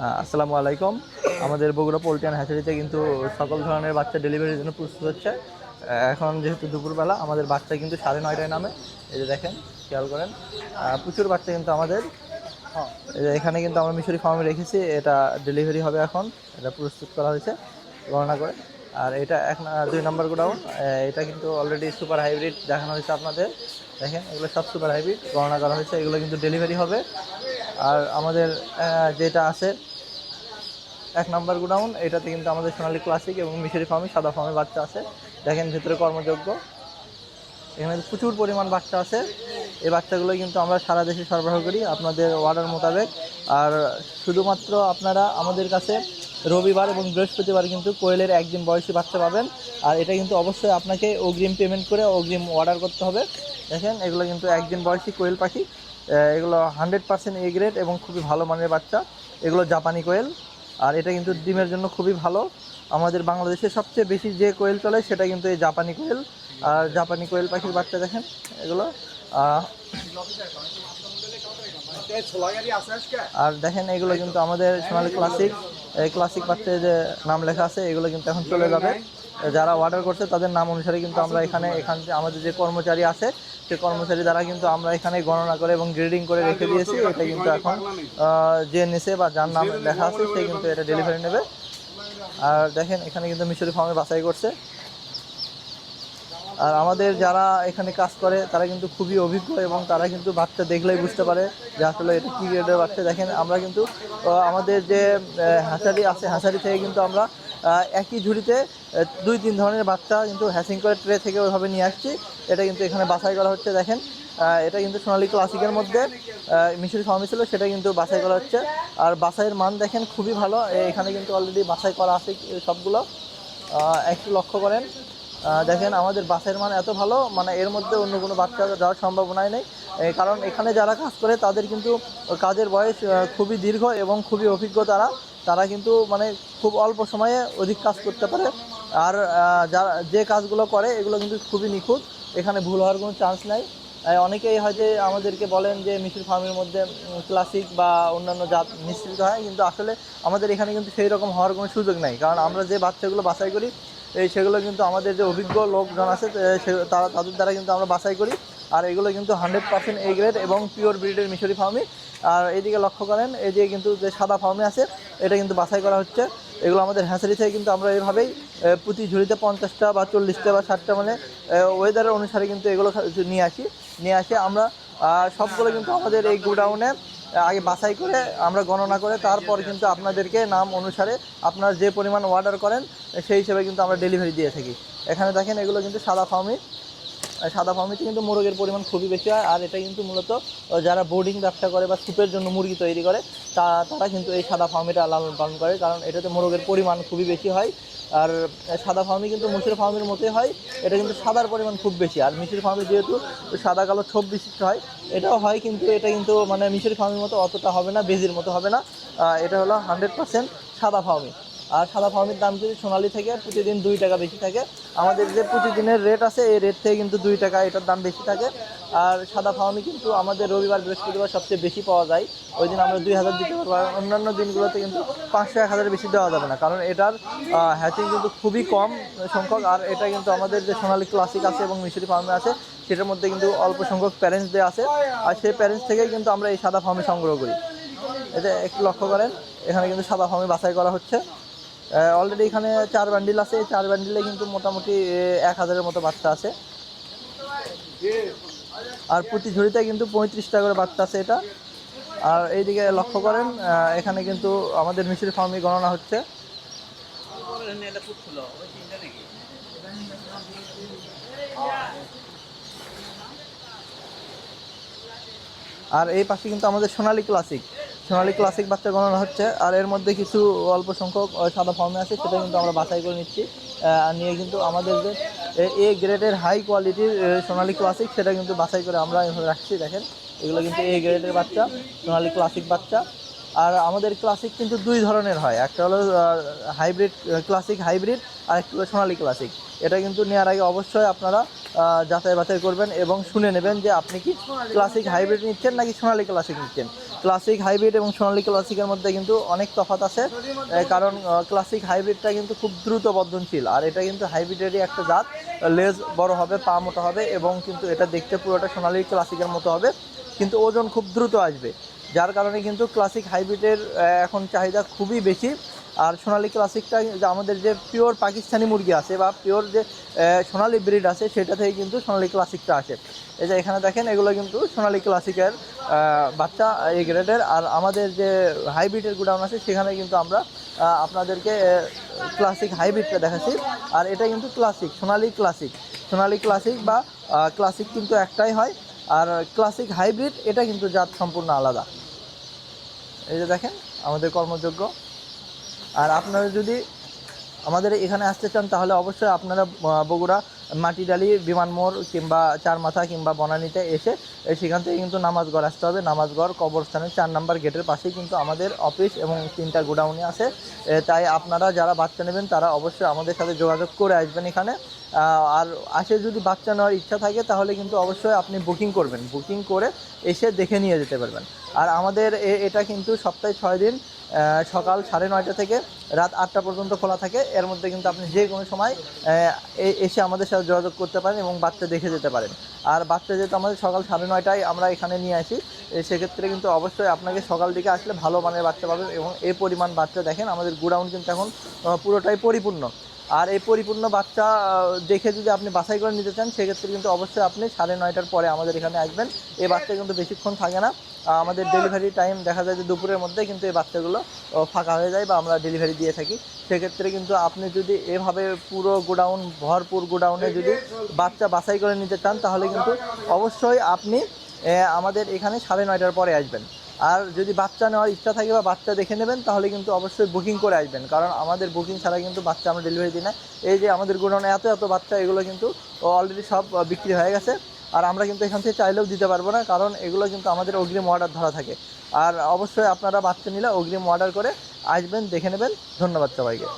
আসসালামু আলাইকুম। আমাদের বগুড়া পোল্ট্রি হ্যাচারিতে কিন্তু সকল ধরনের বাচ্চা ডেলিভারির জন্য প্রস্তুত হচ্ছে। এখন যেহেতু দুপুরবেলা আমাদের বাচ্চা কিন্তু সাড়ে নয়টায় নামে। এই যে দেখেন খেয়াল করেন। প্রচুর বাচ্চা কিন্তু আমাদের। এখানে কিন্তু আমরা মিশরি ফার্মে রেখেছি এটা ডেলিভারি হবে এখন। এটা প্রস্তুত করা হয়েছে গণনা করে। আর এটা এক দুই নম্বর গোডাউন। এটা কিন্তু অলরেডি সুপার হাইব্রিড দেখানো হয়েছে আপনাদের। দেখেন এগুলো সব সুপার হাইব্রিড গণনা করা হয়েছে। এগুলো কিন্তু ডেলিভারি হবে। আর আমাদের যেটা আছে, এক নাম্বার গোডাউন, এটাতে কিন্তু আমাদের সোনালী ক্লাসিক এবং মিশরি ফার্মে, সাদা ফার্মে বাচ্চা আছে। দেখেন ভিতরে কর্মযোগ্য। এখানে প্রচুর পরিমাণ বাচ্চা আছে। এই বাচ্চাগুলো কিন্তু আমরা সারা দেশে সরবরাহ করি আপনাদের অর্ডার মোতাবেক। আর শুধুমাত্র আপনারা আমাদের কাছে রবিবার এবং বৃহস্পতিবার কিন্তু কোয়েলের একদিন বয়সী বাচ্চা পাবেন। আর এটা কিন্তু অবশ্যই আপনাকে অগ্রিম পেমেন্ট করে অগ্রিম অর্ডার করতে হবে। দেখেন, এগুলো কিন্তু একদিন বয়সী কোয়েল পাখি। এগুলো হান্ড্রেড পার্সেন্ট এ গ্রেড এবং খুবই ভালো মানের বাচ্চা। এগুলো জাপানি কোয়েল। আর এটা কিন্তু ডিমের জন্য খুবই ভালো। আমাদের বাংলাদেশে সবচেয়ে বেশি যে কোয়েল চলে, সেটা কিন্তু এই জাপানি কোয়েল। আর জাপানি কোয়েল পাখির বাচ্চা দেখেন এগুলো। আর দেখেন এগুলো কিন্তু আমাদের সোনালি ক্লাসিক এই ক্লাসিক বাচ্চায় যে নাম লেখা আছে, এগুলো কিন্তু এখন চলে যাবে। যারা অর্ডার করছে তাদের নাম অনুসারে কিন্তু আমরা এখানে এখান থেকে আমাদের যে কর্মচারী আছে সে কর্মচারী দ্বারা কিন্তু আমরা এখানে গণনা করে এবং গ্রেডিং করে রেখে দিয়েছি। এটা কিন্তু এখন যে নিচে বা যার নাম লেখা আছে সে কিন্তু এটা ডেলিভারি নেবে। আর দেখেন এখানে কিন্তু মিশরি ফার্মে বাছাই করছে। আর আমাদের যারা এখানে কাজ করে তারা কিন্তু খুবই অভিজ্ঞ এবং তারা কিন্তু বাচ্চা দেখলেই বুঝতে পারে যে আসলে এটা কী গ্রেডের বাচ্চা। দেখেন আমরা কিন্তু আমাদের যে হ্যাচারি আছে হ্যাচারি থেকে কিন্তু আমরা একই ঝুড়িতে দুই তিন ধরনের বাচ্চা কিন্তু হ্যাচিং করে ট্রে থেকে ওইভাবে নিয়ে আসছি। এটা কিন্তু এখানে বাছাই করা হচ্ছে, দেখেন। এটা কিন্তু সোনালী ক্লাসিকের মধ্যে মিশরি ফার্মে ছিল, সেটা কিন্তু বাছাই করা হচ্ছে। আর বাছাইয়ের মান দেখেন খুবই ভালো এখানে কিন্তু অলরেডি বাছাই করা আছে সবগুলো। একটু লক্ষ্য করেন। দেখেন আমাদের বাসের মান এত ভালো মানে এর মধ্যে অন্য কোনো বাচ্চা যাওয়ার সম্ভাবনাই নেই। কারণ এখানে যারা কাজ করে, তাদের কিন্তু কাজের বয়স খুবই দীর্ঘ এবং খুবই অভিজ্ঞ তারা। তারা কিন্তু মানে খুব অল্প সময়ে অধিক কাজ করতে পারে। আর যারা, যে কাজগুলো করে, এগুলো কিন্তু খুবই নিখুঁত। এখানে ভুল হওয়ার কোনো চান্স নাই। অনেকেই হয়তো আমাদেরকে বলেন যে মিশির ফার্মের মধ্যে ক্লাসিক বা অন্যান্য জাত মিশ্রিত হয়, কিন্তু আসলে আমাদের এখানে কিন্তু সেই রকম হওয়ার কোনো সুযোগ নাই। কারণ আমরা যে বাচ্চাগুলো বাছাই করি, এই সেগুলো কিন্তু আমাদের যে অভিজ্ঞ লোকজন আছে তারা, তাদের দ্বারা কিন্তু আমরা বাছাই করি। আর এগুলো কিন্তু হান্ড্রেড পার্সেন্ট এ গ্রেড এবং পিওর ব্রিডের মিশরি ফার্মি আর এইদিকে লক্ষ্য করেন এই যে কিন্তু যে সাদা ফার্মে আছে এটা কিন্তু বাছাই করা হচ্ছে। এগুলো আমাদের হ্যাঁসারি থেকে কিন্তু আমরা এইভাবেই প্রতি ঝুড়িতে পঞ্চাশটা বা চল্লিশটা বা ষাটটা মানে ওয়েদারের অনুসারে কিন্তু এগুলো নিয়ে আসি। নিয়ে আসে আমরা সবগুলো কিন্তু আমাদের এই গোডাউনে আগে বাছাই করে আমরা গণনা করে তারপর কিন্তু আপনাদেরকে নাম অনুসারে আপনার যে পরিমাণ অর্ডার করেন সেই হিসেবে কিন্তু আমরা ডেলিভারি দিয়ে থাকি। এখানে দেখেন এগুলো কিন্তু সাদা ফার্মি সাদা ফার্মিতে কিন্তু মোরগের পরিমাণ খুবই বেশি হয়, আর এটা কিন্তু মূলত যারা বোর্ডিং ব্যবসা করে বা সুপের জন্য মুরগি তৈরি করে, তা, তারা কিন্তু এই সাদা ফার্মিটা লালন পালন করে, কারণ এটাতে মোরগের পরিমাণ খুবই বেশি হয়। আর সাদা ফার্মি কিন্তু মুসির ফার্মের মতোই হয়, এটা কিন্তু সাদার পরিমাণ খুব বেশি, আর মিশির ফার্মে যেহেতু সাদা কালো ছোপ বিশিষ্ট হয়, এটাও হয় কিন্তু, এটা কিন্তু মানে মিশির ফার্মের মতো অতটা হবে না, বেজির মতো হবে না এটা হলো হান্ড্রেড পার্সেন্ট সাদা ফার্মি আর সাদা ফার্মের দাম যদি সোনালি থেকে, প্রতিদিন দুই টাকা বেশি থাকে। আমাদের যে প্রতিদিনের রেট আছে, এই রেট থেকে কিন্তু দুই টাকা এটার দাম বেশি থাকে। আর সাদা ফার্মি কিন্তু আমাদের রবিবার, বৃহস্পতিবার সবচেয়ে বেশি পাওয়া যায়। ওই দিন আমরা দুই হাজার দিতে পারব আর অন্যান্য দিনগুলোতে কিন্তু পাঁচশো, এক হাজারের বেশি দেওয়া যাবে না। কারণ এটার হ্যাচিং কিন্তু খুবই কম সংখ্যক। আর এটা কিন্তু আমাদের যে সোনালি ক্লাসিক আছে এবং মিশরি ফার্মে আছে, সেটার মধ্যে কিন্তু অল্প সংখ্যক প্যারেন্টস দেওয়া আছে। আর সেই প্যারেন্টস থেকেই কিন্তু আমরা এই সাদা ফার্মে সংগ্রহ করি। এটা একটু লক্ষ্য করেন, এখানে কিন্তু সাদা ফার্মে বাছাই করা হচ্ছে। অলরেডি এখানে চার বান্ডিল আছে। এই চার বান্ডিলে কিন্তু মোটামুটি এক হাজারের মতো বাচ্চা আছে। আর প্রতি ঝুড়িতে কিন্তু পঁয়ত্রিশ টাকা করে বাচ্চা আছে এটা। আর এইদিকে লক্ষ্য করেন এখানে কিন্তু আমাদের মিশরি ফার্মে গণনা হচ্ছে। আর এই পাশে কিন্তু আমাদের সোনালী ক্লাসিক সোনালী ক্লাসিক বাচ্চা গণনা হচ্ছে। আর এর মধ্যে কিছু অল্প সংখ্যক সাদা ফর্মে আছে, সেটা কিন্তু আমরা বাছাই করে নিচ্ছি। আর নিয়ে কিন্তু আমাদের যে, এ গ্রেডের হাই কোয়ালিটির সোনালী ক্লাসিক সেটা কিন্তু বাছাই করে আমরা রাখছি, দেখেন। এগুলো কিন্তু এ গ্রেডের বাচ্চা সোনালি ক্লাসিক বাচ্চা। আর আমাদের ক্লাসিক কিন্তু দুই ধরনের হয়। একটা হলো হাইব্রিড ক্লাসিক হাইব্রিড আর একটা হলো সোনালী ক্লাসিক এটা কিন্তু নেওয়ার আগে অবশ্যই আপনারা যাচাই বাছাই করবেন এবং শুনে নেবেন যে আপনি কি ক্লাসিক হাইব্রিড নিচ্ছেন নাকি সোনালী ক্লাসিক নিচ্ছেন। ক্লাসিক হাইব্রিড এবং সোনালী ক্লাসিকের মধ্যে কিন্তু অনেক তফাত আছে। কারণ ক্লাসিক হাইব্রিডটা কিন্তু খুব দ্রুত বর্ধনশীল। আর এটা কিন্তু হাইব্রিডেরই একটা জাত। লেজ বড় হবে, পা মোটা হবে এবং কিন্তু এটা দেখতে পুরোটা সোনালী ক্লাসিকের মতো হবে। কিন্তু ওজন খুব দ্রুত আসবে। যার কারণে কিন্তু ক্লাসিক হাইব্রিডের এখন চাহিদা খুবই বেশি। আর সোনালি ক্লাসিকটা যে আমাদের যে পিওর পাকিস্তানি মুরগি আছে বা পিওর যে সোনালি ব্রিড আছে, সেটা থেকে কিন্তু সোনালি ক্লাসিকটা আসে। এই যে এখানে দেখেন, এগুলো কিন্তু সোনালি ক্লাসিকের বাচ্চা এই গ্রেডের। আর আমাদের যে হাইব্রিডের গুডাউন আছে, সেখানে কিন্তু আমরা আপনাদেরকে ক্লাসিক হাইব্রিডটা দেখাচ্ছি। আর এটা কিন্তু classic, Sonali classic. Sonali classic বা ক্লাসিক কিন্তু একটাই হয়। আর ক্লাসিক হাইব্রিড, এটা কিন্তু জাত সম্পূর্ণ আলাদা। এই যে দেখেন, আমাদের কর্মযোগ্য। আর আপনারা যদি আমাদের এখানে আসতে চান, তাহলে অবশ্যই আপনারা বগুড়া মাটিডালি বিমান মোড় কিংবা চার মাথা কিংবা বনানীতে এসে সেখান থেকে কিন্তু নামাজগড় আসতে হবে। নামাজগড় কবরস্থানের চার নাম্বার গেটের পাশেই কিন্তু আমাদের অফিস এবং তিনটা গোডাউনে আছে। তাই আপনারা যারা বাচ্চা নেবেন, তারা অবশ্যই আমাদের সাথে যোগাযোগ করে আসবেন এখানে। আর আসে যদি বাচ্চা নেওয়ার ইচ্ছা থাকে, তাহলে কিন্তু অবশ্যই আপনি বুকিং করবেন। বুকিং করে এসে দেখে নিয়ে যেতে পারবেন। আর আমাদের এটা কিন্তু সপ্তাহে ছয় দিন সকাল সাড়ে নয়টা থেকে রাত আটটা পর্যন্ত খোলা থাকে। এর মধ্যে কিন্তু আপনি যে কোনো সময় এ- এসে আমাদের সাথে যোগাযোগ করতে পারেন এবং বাচ্চা দেখে যেতে পারেন। আর বাচ্চা যেহেতু আমাদের সকাল সাড়ে নয়টায় আমরা এখানে নিয়ে আসি সেক্ষেত্রে কিন্তু অবশ্যই আপনাকে সকাল দিকে আসলে ভালো মানের বাচ্চা পাবেন এবং এই পরিমাণ বাচ্চা দেখেন, আমাদের গোডাউন কিন্তু এখন পুরোটাই পরিপূর্ণ। আর এই পরিপূর্ণ বাচ্চা দেখে যদি আপনি বাছাই করে নিতে চান সেক্ষেত্রে কিন্তু অবশ্যই আপনি সাড়ে নয়টার পরে আমাদের এখানে আসবেন। এই বাচ্চা কিন্তু বেশিক্ষণ থাকে না। আমাদের ডেলিভারি টাইম দেখা যায় যে দুপুরের মধ্যে কিন্তু এই বাচ্চাগুলো ফাঁকা হয়ে যায় বা আমরা ডেলিভারি দিয়ে থাকি। সেক্ষেত্রে কিন্তু আপনি যদি এভাবে পুরো গোডাউন ভরপুর গোডাউনে যদি বাচ্চা বাছাই করে নিতে চান তাহলে কিন্তু অবশ্যই আপনি আমাদের এখানে সাড়ে নয়টার পরে আসবেন। আর যদি বাচ্চা নেওয়ার ইচ্ছা থাকে বা বাচ্চা দেখে নেবেন, তাহলে কিন্তু অবশ্যই বুকিং করে আসবেন। কারণ আমাদের বুকিং ছাড়া কিন্তু বাচ্চা আমরা ডেলিভারি দিই না। এই যে আমাদের গোডাউনে এত এত বাচ্চা, এগুলো কিন্তু অলরেডি সব বিক্রি হয়ে গেছে। আর আমরা কিন্তু এখান থেকে চাইলেও দিতে পারব না, কারণ এগুলো কিন্তু আমাদের অগ্রিম অর্ডার ধরা থাকে। আর অবশ্যই আপনারা বাচ্চা নিলে অগ্রিম অর্ডার করে আসবেন, দেখে নেবেন। ধন্যবাদ সবাইকে।